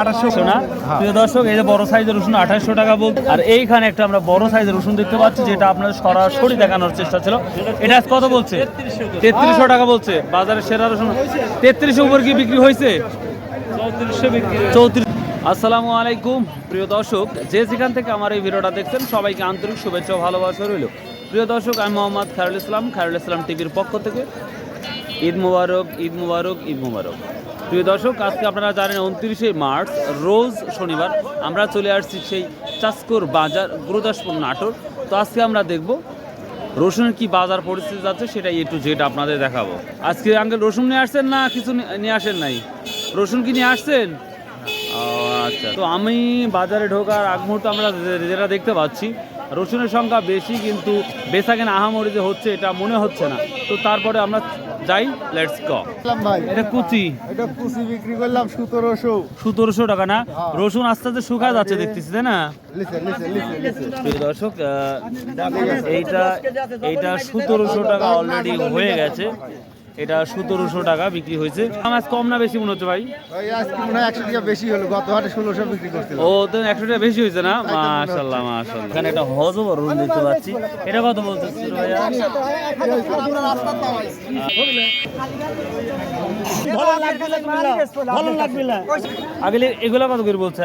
আঠাশশো না? প্রিয় দর্শক এই যে বড় সাইজের রসুন আঠাশশো টাকা বল। আর এইখানে একটা আমরা বড় সাইজের রসুন দেখতে পাচ্ছি যেটা আপনাদের সরাসরি দেখানোর চেষ্টা ছিল। এটা কত বলছে? তেত্রিশশো টাকা বলছে। বাজারে সেরা রসুন। তেত্রিশশো উপর কি বিক্রি হয়েছে? চৌত্রিশশো বিক্রি চৌত্রিশ আসসালামু আলাইকুম প্রিয় দর্শক। যে যেখান থেকে আমার এই ভিডিওটা দেখছেন সবাইকে আন্তরিক শুভেচ্ছা ভালোবাসা রইল। প্রিয় দর্শক আমি মোহাম্মদ খায়রুল ইসলাম খায়রুল ইসলাম টিভির পক্ষ থেকে ঈদ মুবারক ঈদ মুবারক ঈদ মুবারক। প্রিয় দর্শক, আজকে আপনারা জানেন উনত্রিশে মার্চ, রোজ শনিবার আমরা চলে আসছি সেই চাষকর বাজার, গুরুদাসপুর নাটোর। তো আজকে আমরা দেখব রসুনের কি বাজার পরিস্থিতি যাচ্ছে সেটা এ টু জেড আপনাদের দেখাবো। আজকে আঙ্কেল রসুন নিয়ে আসছেন না কিছু নিয়ে আসেন নাই? রসুন কি নিয়ে আসছেন? আচ্ছা। তো আমি বাজারে ঢোকার আগ মুহূর্তে আমরা যেটা দেখতে পাচ্ছি, রসুনের সংখ্যা বেশি, কিন্তু বেচা কেনা আহামরি যে হচ্ছে, এটা মনে হচ্ছে না। তো তারপরে আমরা যাই লেটস গো এটা কুচি। এটা কুচি বিক্রি করলাম 1700 1700 টাকা না? রসুন আস্তে আস্তে শুকা যাচ্ছে দেখতেছি তাই না? প্রিয় দর্শক এইটা এইটা সতেরোশো টাকা অলরেডি হয়ে গেছে। এটা সতেরোশো টাকা বিক্রি হয়েছে। আমার কম না বেশি মনে হচ্ছে ভাই? মনে হয় একশো টাকা বেশি হলো? গত হাটে ষোলোশো বিক্রি করছিল। ও তো একশো টাকা বেশি হয়েছে না? মাশাল্লাহ মাশাল্লাহ এখানে একটা হজ রুম দেখতে পাচ্ছি। এটা কত বলছে ভাইয়া? আগে এগুলো কত করে বলছে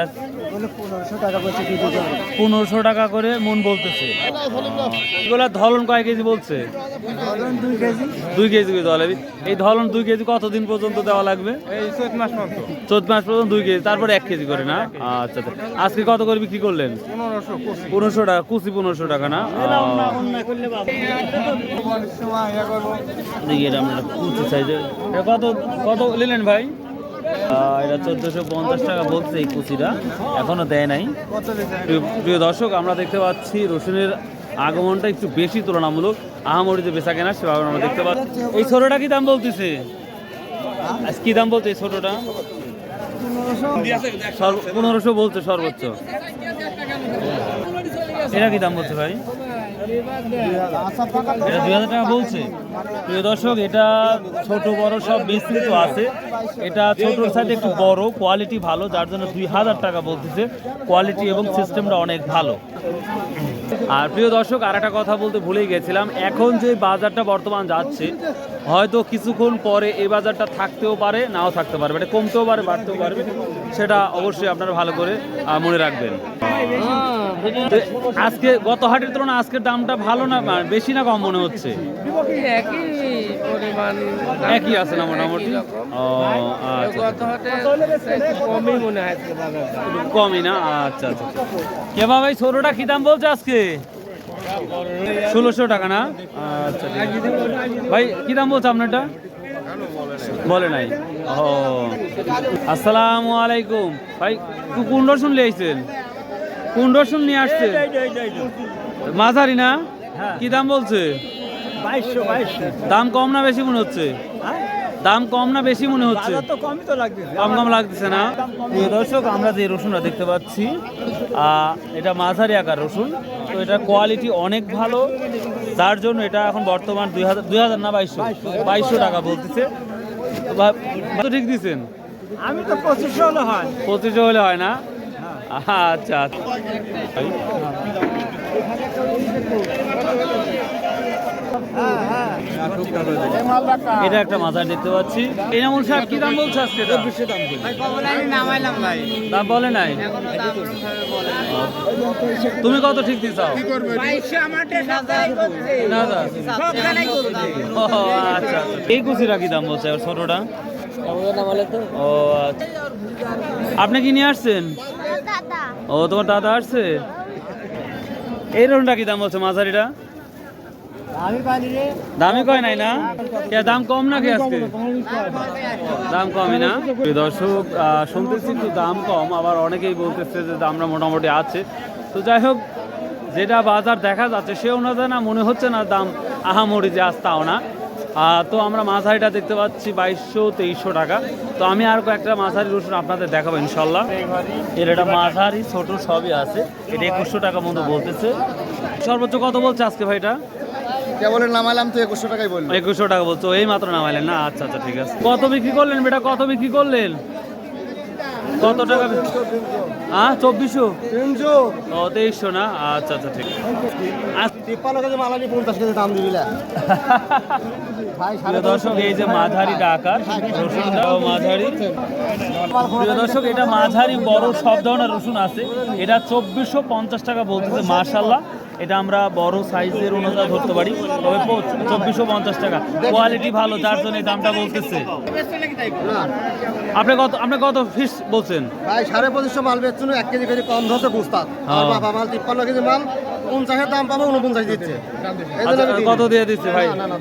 পনেরোশো টাকা করে মন বলতেছে। এগুলা ধলন কয় কেজি বলছে? দুই কেজি। করে দেওয়া এই ধলন দুই কেজি কতদিন পর্যন্ত দেওয়া লাগবে? চোদ্দ মাস পর্যন্ত। দুই কেজি তারপরে এক কেজি করে না? আচ্ছা আচ্ছা। আজকে কত করে বিক্রি করলেন? পনেরোশো টাকা কুচি পনেরোশো টাকা না? কত কত নিলেন ভাই? এটা চোদ্দোশো পঞ্চাশ টাকা বলছে এই কুচিটা। এখনও দেয় নাই। প্রিয়- দর্শক, আমরা দেখতে পাচ্ছি রসুনের আগমনটা একটু বেশি তুলনামূলক। আহামরিতে বেচা কেনা, সেভাবে আমরা দেখতে পাচ্ছি। এই ছোটটা কি দাম বলতেছে? কি দাম বলছে এই ছোটটা? পনেরোশো বলছে সর্বোচ্চ। এটা কি দাম বলছে ভাই? এটা দুই হাজার টাকা বলছে। প্রিয় দর্শক, এটা সব আছে। এটা সাথে একটু বড় কোয়ালিটি ভালো, যার জন্য দুই হাজার টাকা কোয়ালিটি এবং সিস্টেমটা অনেক ভালো। আর প্রিয় দর্শক আর একটা কথা বলতে গেছিলাম। এখন যে বাজারটা বর্তমান যাচ্ছে, হয়তো কিছুক্ষণ পরে এই বাজারটা থাকতেও পারে, নাও থাকতে পারে কমতেও পারে, বাড়তেও পারবে। সেটা অবশ্যই আপনারা ভালো করে মনে রাখবেন। আজকে গত হাটের তুলনায় আজকের দামটা ভালো না বেশি না কম মনে হচ্ছে? একই আছে না মোটামুটি? ও আচ্ছা একটু কমই মনে না? আচ্ছা আচ্ছা কে ভাই ছোটটা কি দাম বলছে আজকে? ষোলোশো টাকা না? আচ্ছা ভাই কি দাম বলছে আপনারটা? বলে নাই। ও। আসসালামু আলাইকুম। ভাই কোন রসুন নিয়ে আইছেন? কোন রসুন নিয়ে আসছেন? মাঝারি না? কি দাম বলছে? দাম কম না বেশি মনে হচ্ছে? দাম কম না বেশি মনে হচ্ছে? কম কম লাগতেছে না? প্রিয় দর্শক আমরা যে রসুনটা দেখতে পাচ্ছি এটা মাঝারি আকার রসুন। তো এটা কোয়ালিটি অনেক ভালো। যার জন্য এটা এখন বর্তমান দুই হাজার দুই হাজার না বাইশশো। বাইশশো টাকা বলতেছে। তো ঠিক দিচ্ছেন আমি তো পঁচিশশো হলে হয়। পঁচিশশো হলে হয় না? আচ্ছা আচ্ছা। এটা একটা মাথা দেখতে পাচ্ছি। এনামুল সাহেব কি দাম বলছে আজকে? দাম বলে নাই। তুমি কত ঠিক ও, আচ্ছা আচ্ছা। এই কুচিটা কি দাম বলছে? ছোটটা? ও আচ্ছা। আপনি কি নিয়ে আসছেন? ও তোমার দাদা আসছে? এই রকমটা কি দাম বলছে মাঝারিটা? দামই কয় নাই না? দাম কম নাকি আজকে? দাম কমই না? দর্শক শুনতেছি একটু দাম কম আবার অনেকেই বলতেছে যে দামটা মোটামুটি আছে। তো যাই হোক যেটা বাজার দেখা যাচ্ছে সে অনুযায়ী না মনে হচ্ছে না দাম আহামরি যে আজ তাও না। তো আমরা মাঝারিটা দেখতে পাচ্ছি বাইশশো তেইশশো টাকা। তো আমি আর কয়েকটা মাঝারি রসুন আপনাদের দেখাবো ইনশাল্লাহ। এর এটা মাঝারি ছোট সবই আছে। এটা একুশশো টাকা মতো বলতেছে। সর্বোচ্চ কত বলছে আজকে ভাইটা? কেবল নামালাম তো একুশশো টাকাই বলল। একুশশো টাকা বলছো এই মাত্র নামাইলেন না? আচ্ছা আচ্ছা ঠিক আছে। কত বিক্রি করলেন বেটা? কত বিক্রি করলেন? কত টাকা হ্যাঁ চব্বিশশো? তিনশো। ও তেইশশো না? আচ্ছা আচ্ছা ঠিক দর্শক এই যে মাঝারি ডাকার মাঝারি। দর্শক এটা মাঝারি বড় সব ধরনের রসুন আছে। এটা চব্বিশশো পঞ্চাশ টাকা বলতেছে মার্শাল্লাহ এটা আমরা বড় সাইজের অনুযায়ী ধরতে পারি তবে চব্বিশশো পঞ্চাশ টাকা। কোয়ালিটি ভালো যার জন্য এই দামটা বলতেছে। আপনি কত আপনি কত ফিস বলছেন? ভাই সাড়ে পঁচিশশো মাল বেচছেন এক কেজি কেজি কম ধরছে বুঝতাম হ্যাঁ। বাবা মাল তিপ্পান্ন কেজি মাল পঞ্চাশের দাম পাবো উনপঞ্চাশ দিচ্ছে। আচ্ছা, কত দিয়ে দিচ্ছে ভাই? না, না,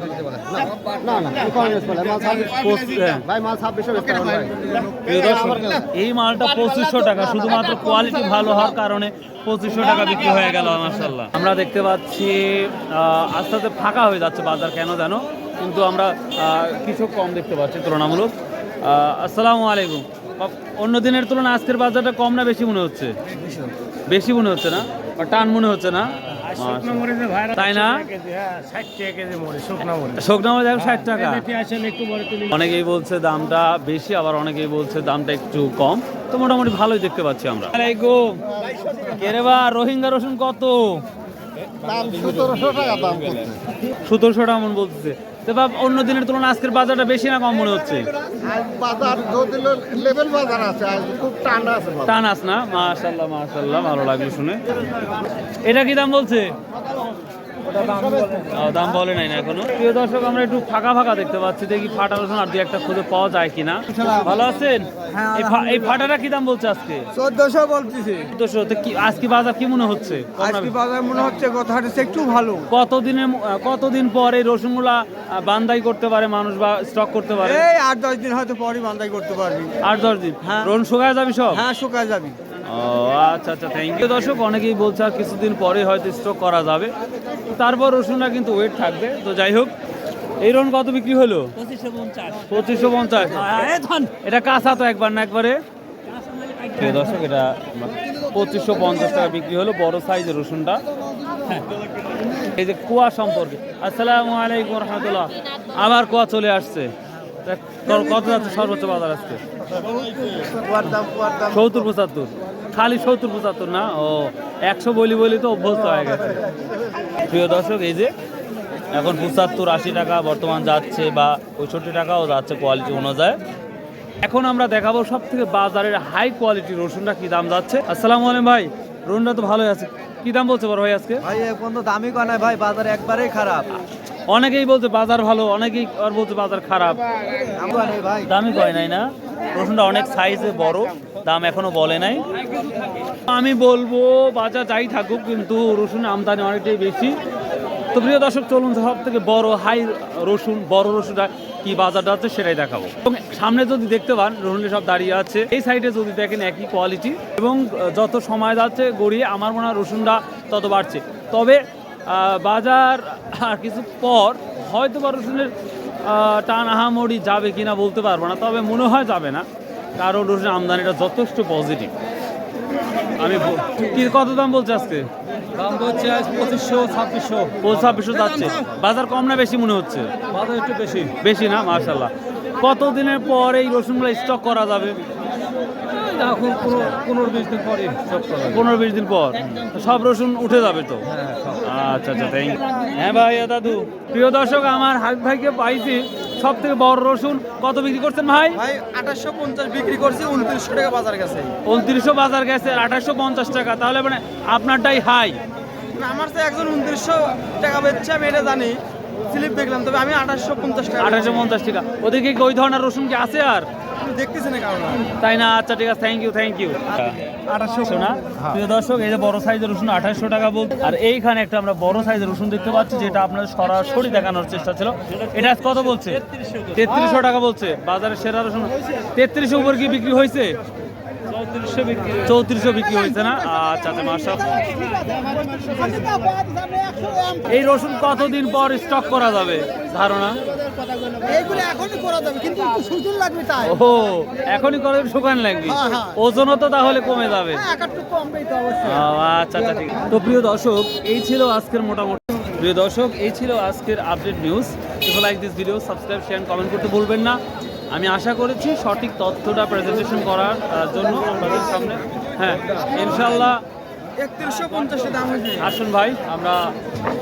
না, না। হ্যাঁ। ভাই মাল ছাব্বিশশো এই মালটা পঁচিশশো টাকা। শুধুমাত্র কোয়ালিটি ভালো হওয়ার কারণে পঁচিশশো টাকা বিক্রি হয়ে গেল মাসাল্লাহ আমরা দেখতে পাচ্ছি আস্তে আস্তে ফাঁকা হয়ে যাচ্ছে বাজার কেন জানো? কিন্তু আমরা কিছু কম দেখতে পাচ্ছি তুলনামূলক। আসসালামু আলাইকুম। অন্য দিনের তুলনায় আজকের বাজারটা কম না বেশি মনে হচ্ছে। বেশি মনে হচ্ছে না? টান মনে হচ্ছে না? তাই না? শুকনো মরিচ। এখন ষাট টাকা। অনেকেই বলছে দামটা বেশি আবার অনেকেই বলছে দামটা একটু কম। তো মোটামুটি ভালোই দেখতে পাচ্ছি আমরা। আলাইকুম। কেরে বা রোহিঙ্গা রসুন কত? দাম সতেরোশো টাকা দাম সতেরোশো টাকা মন বলতেছে। তো বা অন্য দিনের তুলনায় আজকের বাজারটা বেশি না কম মনে হচ্ছে? বাজার লেভেল বাজার আছে খুব ঠান্ডা আছে টান আস না? মাশাল্লাহ মাশাল্লাহ ভালো লাগল শুনে। এটা কি দাম বলছে? দাম বলে। নাই না এখনও? প্রিয় দর্শক আমরা একটু ফাঁকা ফাঁকা দেখতে পাচ্ছি দেখি ফাটা রসুন আর দুই একটা খুঁজে পাওয়া যায় কিনা। ভালো আছেন? এই ফাটাটা কি দাম বলছে আজকে? চোদ্দশো বলতেছে। চোদ্দশো তো কি আজকে বাজার কি মনে হচ্ছে? আজকে বাজার মনে হচ্ছে গত হাটে একটু ভালো। কতদিনের কতদিন পর এই রসুনগুলা বান্দাই করতে পারে মানুষ বা স্টক করতে পারে? এই আট দশ দিন হয়তো পরে বান্দাই করতে পারবি। আট দশ দিন? হ্যাঁ। রসুন শুকায় যাবি সব? হ্যাঁ শুকায় যাবি। ও আচ্ছা আচ্ছা থ্যাংক ইউ দর্শক অনেকেই বলছে আর কিছুদিন পরে হয়তো স্টক করা যাবে। তারপর রসুনটা কিন্তু ওয়েট থাকবে। তো যাই হোক এই রসুন কত বিক্রি হলো? পঁচিশশো পঞ্চাশ। এটা কাঁচা তো একবার না একবারে? দর্শক এটা পঁচিশশো পঞ্চাশ টাকা বিক্রি হলো বড় সাইজের রসুনটা। এই যে কুয়া সম্পর্কে। আসসালামু আলাইকুম রহমতুল্লাহ। আবার কুয়া চলে আসছে। কত যাচ্ছে সর্বোচ্চ বাজার আজকে? সত্তর পঁচাত্তর। খালি সত্তর পঁচাত্তর না? ও, একশো বলি বলি তো অভ্যস্ত হয়ে গেছে। প্রিয় দর্শক, এই যে এখন পঁচাত্তর, আশি টাকা বর্তমান যাচ্ছে বা পঁয়ষট্টি টাকাও যাচ্ছে কোয়ালিটি অনুযায়ী। এখন আমরা দেখাবো সব থেকে বাজারের হাই কোয়ালিটি রসুনটা কি দাম যাচ্ছে। আসসালামু আলাইকুম ভাই, রসুনটা তো ভালোই আছে। কি দাম বলছে বড় ভাই আজকে? ভাই, এখন তো দামি কয় ভাই, বাজার একবারেই খারাপ। অনেকেই বলছে বাজার ভালো, অনেকেই আর বলছে বাজার খারাপ। দামই কয় নাই না? রসুনটা অনেক সাইজে বড়, দাম এখনও বলে নাই। আমি বলব, বাজার যাই থাকুক, কিন্তু রসুন আমদানি অনেকটাই বেশি। তো প্রিয় দর্শক, চলুন সব থেকে বড় হাই রসুন, বড় রসুনটা কি বাজারটা আছে সেটাই দেখাবো। এবং সামনে যদি দেখতে পান রসুন সব দাঁড়িয়ে আছে। এই সাইডে যদি দেখেন একই কোয়ালিটি এবং যত সময় যাচ্ছে গড়িয়ে, আমার মনে হয় রসুনটা তত বাড়ছে। তবে বাজার আর কিছু পর হয়তো বা রসুনের টান আহামরি যাবে কিনা বলতে পারব না তবে মনে হয় যাবে না। কারণ রসুনের আমদানিটা যথেষ্ট পজিটিভ আমি কি কত দাম বলছে আজকে? দাম হচ্ছে আজ পঁচিশশো ছাব্বিশশো। ছাব্বিশশো যাচ্ছে। বাজার কম না বেশি মনে হচ্ছে? বাজার একটু বেশি। বেশি না মার্শাল্লাহ কতদিনের পর এই রসুনগুলো স্টক করা যাবে? এখন পনেরো বিশ দিন পরে সব পনেরো বিশ দিন পর? সব রসুন উঠে যাবে তো? আচ্ছা আচ্ছা থ্যাংক হ্যাঁ ভাই দাদু প্রিয় দর্শক আমার হাবিব ভাইকে পাইছি সব থেকে বড় রসুন। কত বিক্রি করছেন ভাই? ভাই আঠাশশো পঞ্চাশ বিক্রি করছি উনত্রিশশো টাকা বাজার গেছে। উনত্রিশশো বাজার গেছে আঠাশশো পঞ্চাশ টাকা। তাহলে মানে আপনারটাই হাই আমার তো একজন উনত্রিশশো টাকা বেচছে আমি এটা জানি। স্লিপ দেখলাম তবে আমি আঠাশশো পঞ্চাশ টাকা আঠাশশো পঞ্চাশ টাকা। ওদিকে কি ওই ধরনের রসুন কি আছে আর? দেখতেছি না? কারণ তাই না? আচ্ছা ঠিক আছে থ্যাংক ইউ থ্যাংক ইউ আঠাশশো। শোনা প্রিয় দর্শক এই যে বড় সাইজের রসুন আঠাশশো টাকা বল। আর এইখানে একটা আমরা বড় সাইজের রসুন দেখতে পাচ্ছি যেটা আপনাদের সরাসরি দেখানোর চেষ্টা ছিল। এটা কত বলছে? তেত্রিশশো টাকা বলছে। বাজারে সেরা রসুন। তেত্রিশশো উপর কি বিক্রি হয়েছে? চৌত্রিশশো বিক্রি হয়েছে। না? আচ্ছা আচ্ছা মাসা এই রসুন কতদিন পর স্টক করা যাবে? ধারণা? এইগুলো এখনই করা যাবে কিন্তু একটু সুযোগ লাগবে তাই। ও এখনই করে শুকান লাগবে। হ্যাঁ, হ্যাঁ। ওজনও তো তাহলে কমে যাবে। হ্যাঁ, এক একটু কমবেই তো অবশ্যই। আচ্ছা আচ্ছা ঠিক তো প্রিয় দর্শক এই ছিল আজকের মোটামুটি। প্রিয় দর্শক এই ছিল আজকের update news if like this video subscribe share comment করতে ভুলবেন না। আমি আশা করেছি সঠিক তথ্যটা প্রেজেন্টেশন করার জন্য আপনাদের সামনে। হ্যাঁ ইনশাল্লাহ আসুন ভাই, আমরা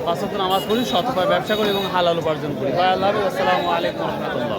পাঁচ নামাজ পড়ি শতপায় ব্যবসা করি এবং হালাল উপার্জন করি। ভাই, আল্লাহ আসসালামু আলাইকুম রহমতুল্লাহ।